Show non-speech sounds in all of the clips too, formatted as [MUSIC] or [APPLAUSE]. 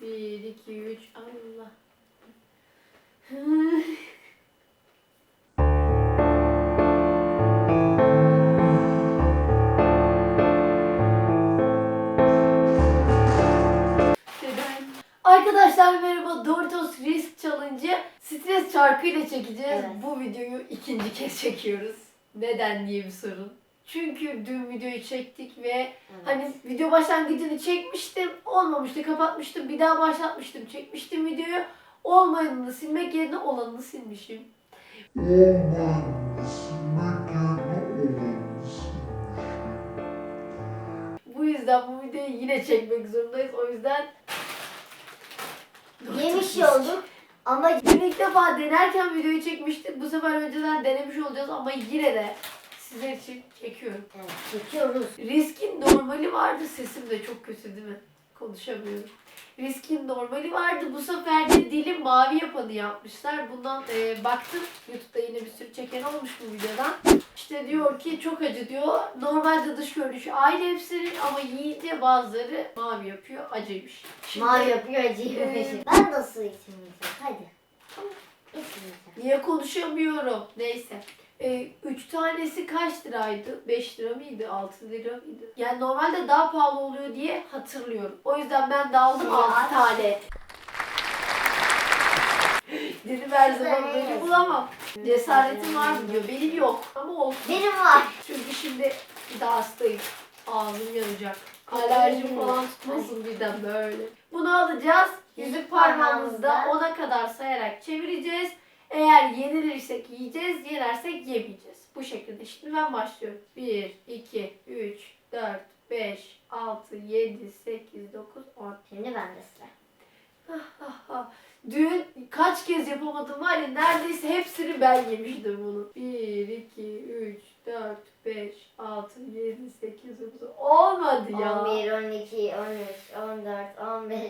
Bir, iki, üç. Allah. Arkadaşlar merhaba. Doritos Risk Challenge'ı stres çarkıyla çekeceğiz. Evet. Bu videoyu ikinci kez çekiyoruz. Neden diye bir sorun. Çünkü dün videoyu çektik ve Hani video başlangıcını çekmiştim, olmamıştı, kapatmıştım, bir daha başlatmıştım, çekmiştim videoyu. Olmayanını silmek yerine olanını silmişim. Bu yüzden bu videoyu yine çekmek zorundayız. O yüzden Yemiş olduk ama Dün ilk defa denerken videoyu çekmiştik. Bu sefer önceden denemiş olacağız ama yine de sizler için çekiyorum. evet, çekiyoruz. Riskin normali vardı. Sesim de çok kötü değil mi? Konuşamıyorum. Riskin normali vardı. Bu sefer de dili mavi yapanı yapmışlar. Bundan e, baktım. Youtube'da yine bir sürü çeken olmuş bu videodan. İşte diyor ki çok acı diyor. Normalde dış görünüşü aynı hepsinin ama yiyince bazıları mavi yapıyor. Acıymış. Şimdi Mavi yapıyor acıyor. Ee, ben de su içmeyeceğim. Hadi. İçmeyeceğim. Niye konuşamıyorum? Neyse. Ee, üç tanesi kaç liraydı? 5 lira mıydı? 6 lira mıydı? Yani normalde daha pahalı oluyor diye hatırlıyorum. O yüzden ben de aldım Şey, 6 aç. tane. Dedim her zaman böyle bulamam. Cesaretim var mı diyor. Benim yok ama olsun. Benim var. Çünkü şimdi bir daha hastayım. Ağzım yanacak. Alerjim falan tutmasın birden böyle. Bunu alacağız. Yüzük parmağımızda ona kadar sayarak çevireceğiz. Eğer yenilirsek yiyeceğiz, yenersek yemeyeceğiz. Bu şekilde. Şimdi ben başlıyorum. 1, 2, 3, 4, 5, 6, 7, 8, 9, 10. Şimdi bende sıra. Dün kaç kez yapamadım var ya neredeyse hepsini ben yemiştim bunu. 1, 2, 3, 4, 5, 6, 7, 8, 9, olmadı ya. 11, 12, 13, 14, 15.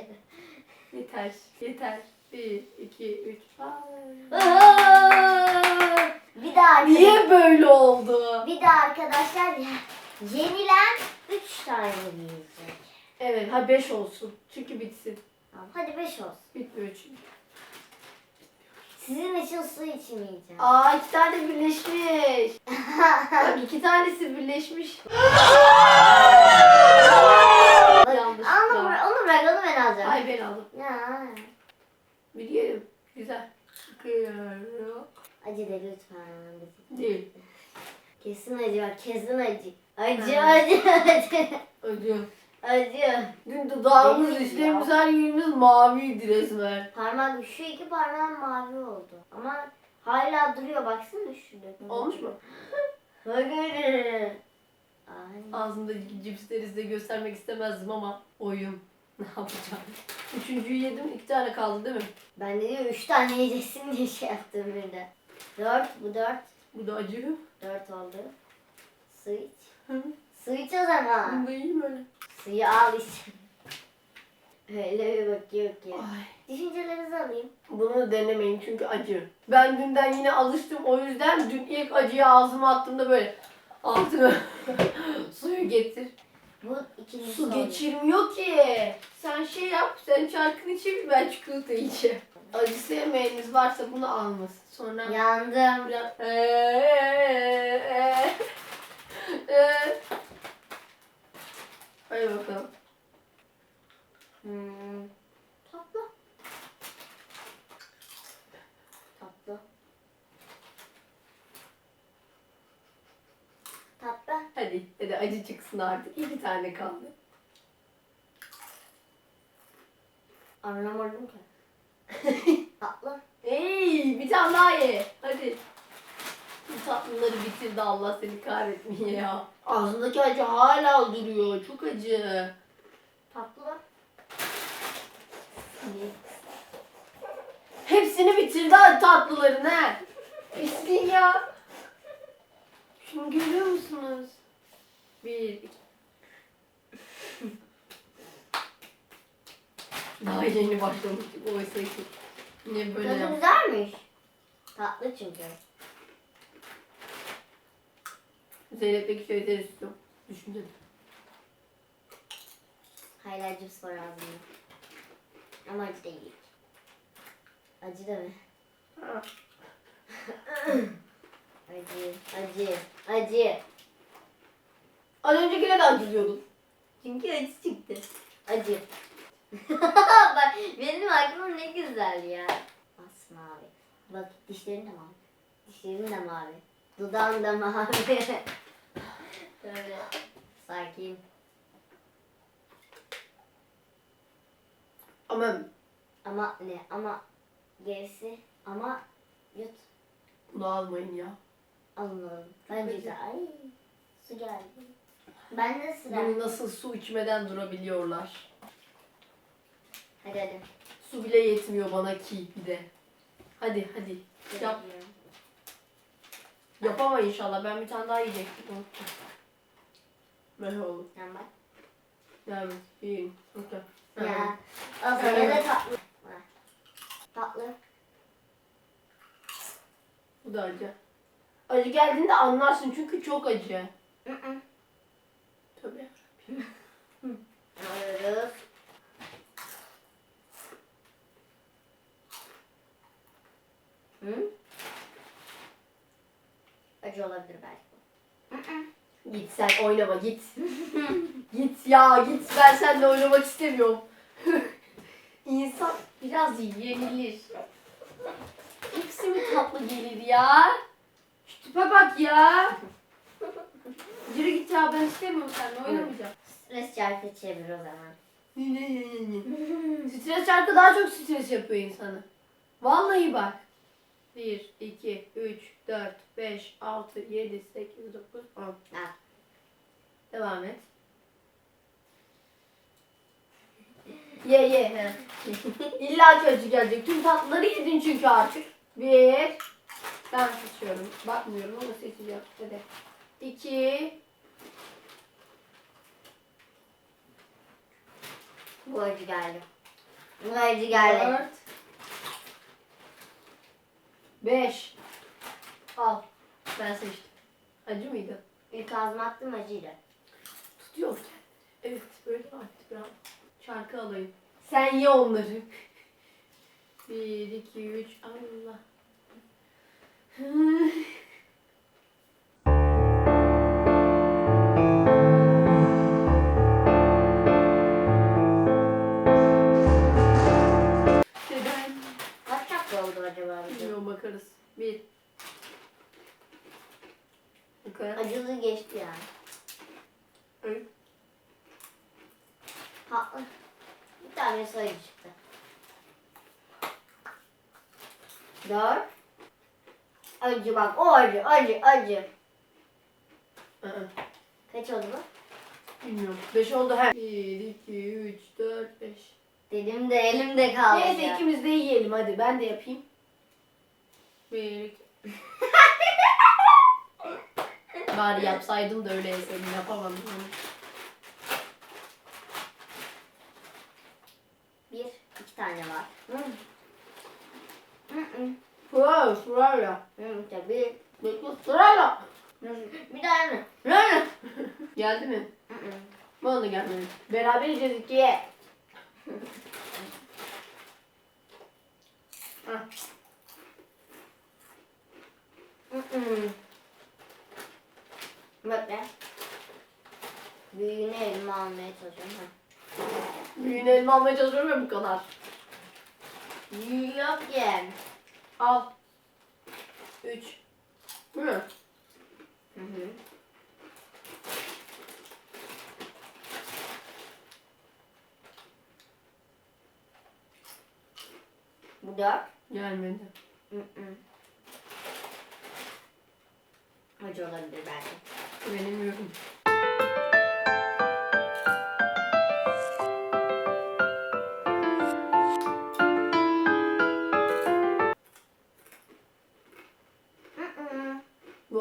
Yeter, yeter. 1, 2, 3. Bir daha arkadaşlar. Niye böyle oldu? Bir daha arkadaşlar ya. Yenilen 3 tane yiyecek. Evet, ha 5 olsun. Çünkü bitsin. Tamam, hadi 5 olsun. Bitmiyor çünkü. Sizin için su içmeyeceğim. Aa iki tane birleşmiş. [LAUGHS] Bak iki tanesi birleşmiş. [LAUGHS] Yanlış. Onu, bırak- onu bırak onu ben alacağım. Ay ben aldım. Ya. Bir yiyelim. Güzel. Sıkıyorum. Acı de lütfen. Değil. Kesin acı bak kesin acı. Acı acı acı. Acıyor. Acı. Dün dudağımız, dişlerimiz ya. her yerimiz maviydi resmen. Parmak şu iki parmağım mavi oldu. Ama hala duruyor baksana şurada. Olmuş mu? Hayır. [LAUGHS] Ay. Ağzımdaki cipsleri size göstermek istemezdim ama oyun. [LAUGHS] Ne yapacağım? Üçüncüyü yedim. iki tane kaldı değil mi? Ben de diyor üç tane yiyeceksin diye şey yaptım bir de. Dört bu dört. Bu da acıyor. Dört oldu. Su iç. Hı. Su iç o zaman. Bunu da yiyeyim öyle. Suyu al iç. Öyle bir bakıyor ki. Ay. Düşüncelerinizi alayım. Bunu denemeyin çünkü acı. Ben dünden yine alıştım. O yüzden dün ilk acıyı ağzıma attığımda böyle altıma [LAUGHS] suyu getir. Bu ikinci Su geçirmiyor ki. Sen şey yap, sen çarkını çevir, ben çikolata yiyeceğim. Acı sevmeyeniniz varsa bunu almasın. Sonra Yandım. biraz... Eee, eee, eee. Hadi bakalım. Hmm. Tatlı. Tatlı. Tatlı. Hadi, hadi acı çıksın artık. İki tane kaldı. Anlamadım ki. [LAUGHS] Tatlı. Hey, bir tane daha ye. Hadi. Bu tatlıları bitirdi Allah seni kahretmeye ya. Ağzındaki acı hala duruyor. Çok acı. Tatlı. Hepsini bitirdi hadi tatlıların he. Bitsin ya. Şunu görüyor musunuz? Bir, iki. Daha yeni başlamıştık oysa ki. Yine böyle Tadı yap- güzelmiş. Tatlı çünkü. Zeynep'teki şeyleri istiyorum. Düşüncedim. Hala cips var ağzımda. Ama acı değil. Acı da mı? Ha. [LAUGHS] Acı, acı, acı. Az öncekine de acılıyordum. Çünkü acı çıktı. Acı. [LAUGHS] Bak benim aklım ne güzel ya. Masmavi. Bak dişlerin de mavi. Dişlerin de mavi. Dudağın da mavi. [LAUGHS] Böyle sakin. Ama Ama ne? Ama gerisi. Ama yut. bunu almayın ya. Alın alın. Bence de. Ay su geldi. Ben de sıra. Bunu nasıl su içmeden durabiliyorlar. Hadi hadi. Su bile yetmiyor bana ki bir de. Hadi hadi. Yap. Yapama inşallah. Ben bir tane daha yiyecektim. Unuttum. Ne oldu? Sen bak. Evet. iyi. Okey. Ya. Az önce de tatlı. Tatlı. Bu da acı. Acı geldiğinde anlarsın çünkü çok acı. Tabii. Alıyoruz. Hı? Acı olabilir belki. Hı hı. Git sen oynama git. [LAUGHS] git ya git ben seninle oynamak istemiyorum. [LAUGHS] İnsan biraz yenilir. İkisi mi tatlı gelir ya? Şu tipe bak ya. Yürü git ya ben istemiyorum seninle oynamayacağım. Stres çarkı çevir o zaman. stres şarkı daha çok stres yapıyor insanı. Vallahi bak. 1, 2, 3, 4, 5, 6, 7, 8, 9, 10. Devam et. Ye ye. he. İlla ki acı gelecek. Tüm tatlıları yedin çünkü artık. Bir. Ben seçiyorum. Bakmıyorum ama seçeceğim. Hadi. İki. Bu acı geldi. Bu acı geldi. Dört. Beş. Al. Ben seçtim. Acı mıydı? İlk ağzıma attım acıydı. Tutuyor kendini. Evet böyle artık bravo. Şarkı alayım. Sen ye onları. [LAUGHS] Bir, iki, üç. Allah. Neden? Kaç dakika oldu acaba bizim? Bilmiyorum bakarız. Bir. Acılı geçti yani. Evet. Tatlı. Bir tane acı çıktı. Dört. Acı bak o acı acı acı. Aa, Kaç oldu bu? Bilmiyorum. Beş oldu her. Bir, iki, üç, dört, beş. Dedim de elimde kaldı. Neyse ya. ikimiz de yiyelim hadi. Ben de yapayım. Bir, iki. [LAUGHS] Bari yapsaydım da öyle yeseydim. Yapamadım. onu. Bir, iki tane var. Sırayla, sırayla. Tabii. Bekle, sırayla. Bir tane. Sırayla. Geldi mi? Bana da gelmedi. Beraber yiyeceğiz ikiye. Hı. Bekle. Büyüğünü elime almaya çalışıyorum. Ha. Büyüğünü elime almaya çalışıyorum ya bu kadar. Yok ki. Al. Üç. Değil mi? Hı hı. Bu dört. Gelmedi. Hı hı. Acı olabilir belki. Bilemiyorum. Hı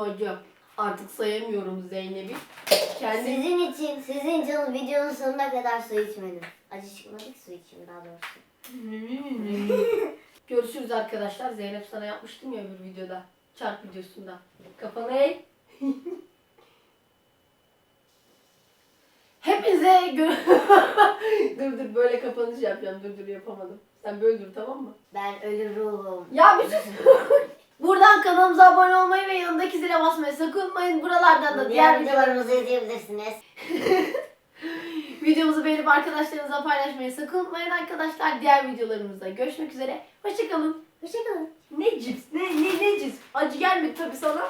Acı. Artık sayamıyorum Zeynep'i. Kendi Sizin için, sizin için videonun sonuna kadar su içmedim. Acı çıkmadı ki su içeyim daha doğrusu. [LAUGHS] Görüşürüz arkadaşlar. Zeynep sana yapmıştım ya bir videoda. Çarp videosunda. Kafanı eğ. [LAUGHS] Hepinize gö- [LAUGHS] dur dur böyle kapanış yapacağım. Dur dur yapamadım. Sen böyle dur tamam mı? Ben ölü ruhum. Ya bir sus. Buradan kanalımıza abone olmayı ve yanındaki zile basmayı sakın unutmayın. Buralardan da diğer videolarımızı izleyebilirsiniz. [LAUGHS] videomuzu beğenip arkadaşlarınızla paylaşmayı sakın unutmayın arkadaşlar. Diğer videolarımızda görüşmek üzere. Hoşçakalın. Hoşçakalın. Ne cips? Ne ne ne cips? Acı gelmedi tabii sana.